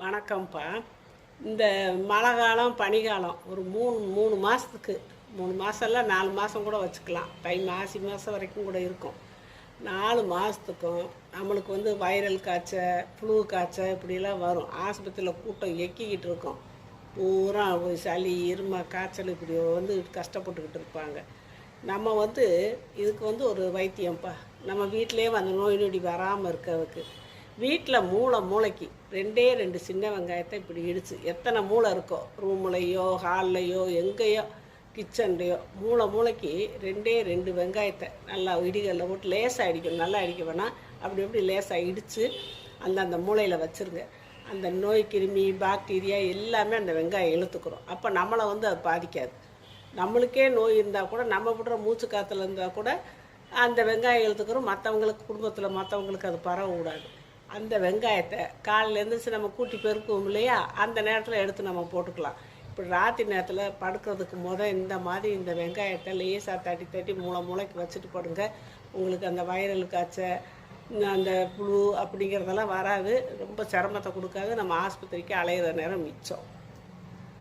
வணக்கம்ப்பா. இந்த மழை காலம் பனிகாலம் ஒரு மூணு மூணு மாதத்துக்கு மூணு மாதம்லாம் நாலு மாதம் கூட வச்சுக்கலாம். தை மாசி மாதம் வரைக்கும் கூட இருக்கும். நாலு மாதத்துக்கும் நம்மளுக்கு வந்து வைரல் காய்ச்சல் புழு காய்ச்சல் இப்படிலாம் வரும். ஆஸ்பத்திரியில் கூட்டம் எக்கிக்கிட்டு இருக்கும். பூரா சளி இரும காய்ச்சல் இப்படி வந்து கஷ்டப்பட்டுக்கிட்டு இருப்பாங்க. நம்ம வந்து இதுக்கு வந்து ஒரு வைத்தியம்ப்பா. நம்ம வீட்டிலேயே அந்த நோய் நொடி வராமல் இருக்கிறதுக்கு வீட்டில் மூளை மூளைக்கு ரெண்டே ரெண்டு சின்ன வெங்காயத்தை இப்படி இடிச்சு எத்தனை மூளை இருக்கோ ரூம்லையோ ஹால்லையோ எங்கேயோ கிச்சன்லையோ மூளை மூளைக்கு ரெண்டே ரெண்டு வெங்காயத்தை நல்லா இடிகளில் போட்டு லேசாக அடிக்கணும் நல்லா அடிக்க வேணாம் அப்படி அப்படி லேசாக இடித்து அந்த அந்த மூளையில் வச்சுருங்க. அந்த நோய் கிருமி பாக்டீரியா எல்லாமே அந்த வெங்காயம் இழுத்துக்கிறோம். அப்போ நம்மளை வந்து அது பாதிக்காது. நம்மளுக்கே நோய் இருந்தால் கூட நம்ம விடுற மூச்சு காற்றுல இருந்தால் கூட அந்த வெங்காயம் இழுத்துக்கிறோம். மற்றவங்களுக்கு குடும்பத்தில் மற்றவங்களுக்கு அது பரவக்கூடாது. அந்த வெங்காயத்தை காலையில் எழுந்திரிச்சு நம்ம கூட்டி பெருக்குவோம் இல்லையா? அந்த நேரத்தில் எடுத்து நம்ம போட்டுக்கலாம். இப்போ ராத்திரி நேரத்தில் படுக்கிறதுக்கு முத இந்த மாதிரி இந்த வெங்காயத்தை லேசாக தட்டி தட்டி மூளை மூளைக்கு வச்சுட்டு படுங்க. உங்களுக்கு அந்த வைரல் காய்ச்ச அந்த புழு அப்படிங்கிறதெல்லாம் வராது. ரொம்ப சிரமத்தை கொடுக்காது. நம்ம ஆஸ்பத்திரிக்கு அலையிற நேரம் மிச்சம்.